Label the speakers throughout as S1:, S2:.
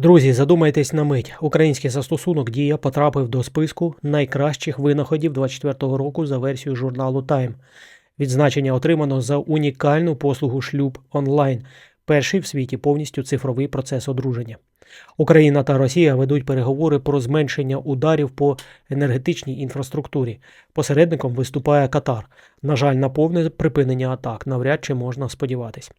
S1: Друзі, задумайтесь на мить. Український застосунок Дія потрапив до списку найкращих винаходів 24-го року за версією журналу Time. Відзначення отримано за унікальну послугу шлюб онлайн, перший в світі повністю цифровий процес одруження. Україна та Росія ведуть переговори про зменшення ударів по енергетичній інфраструктурі. Посередником виступає Катар. На жаль, на повне припинення атак навряд чи можна сподіватись.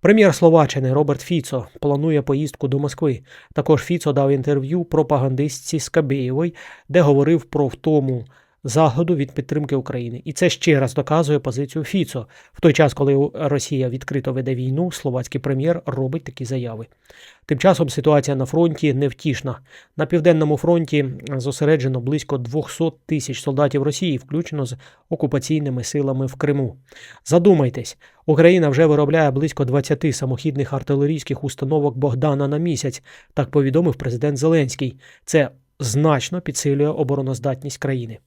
S1: Прем'єр Словаччини Роберт Фіцо планує поїздку до Москви. Також Фіцо дав інтерв'ю пропагандистці Скабєєвої, де говорив про втому заходу від підтримки України. І це ще раз доказує позицію Фіцо. В той час, коли Росія відкрито веде війну, словацький прем'єр робить такі заяви. Тим часом ситуація на фронті невтішна. На південному фронті зосереджено близько 200 тисяч солдатів Росії, включно з окупаційними силами в Криму. Задумайтесь, Україна вже виробляє близько 20 самохідних артилерійських установок Богдана на місяць, так повідомив президент Зеленський. Це значно підсилює обороноздатність країни.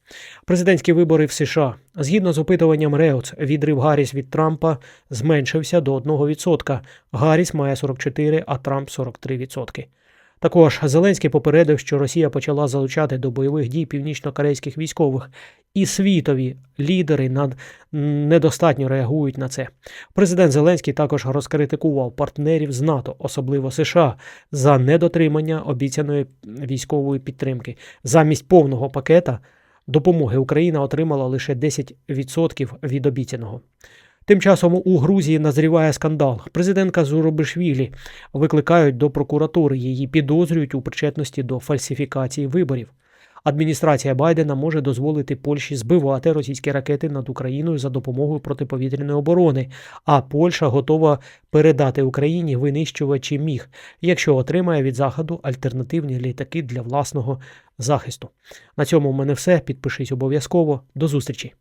S1: Президентські вибори в США. Згідно з опитуванням Реуц, відрив Гарріс від Трампа зменшився до 1%. Гарріс має 44, а Трамп 43%. Також Зеленський попередив, що Росія почала залучати до бойових дій північно-корейських військових, і світові лідери над недостатньо реагують на це. Президент Зеленський також розкритикував партнерів з НАТО, особливо США, за недотримання обіцяної військової підтримки. Замість повного пакета допомоги Україна отримала лише 10% від обіцяного. Тим часом у Грузії назріває скандал. Президентка Зурабишвілі викликають до прокуратури. Її підозрюють у причетності до фальсифікації виборів. Адміністрація Байдена може дозволити Польщі збивати російські ракети над Україною за допомогою протиповітряної оборони, а Польща готова передати Україні винищувачі міг, якщо отримає від заходу альтернативні літаки для власного захисту. На цьому в мене все. Підпишись обов'язково. До зустрічі!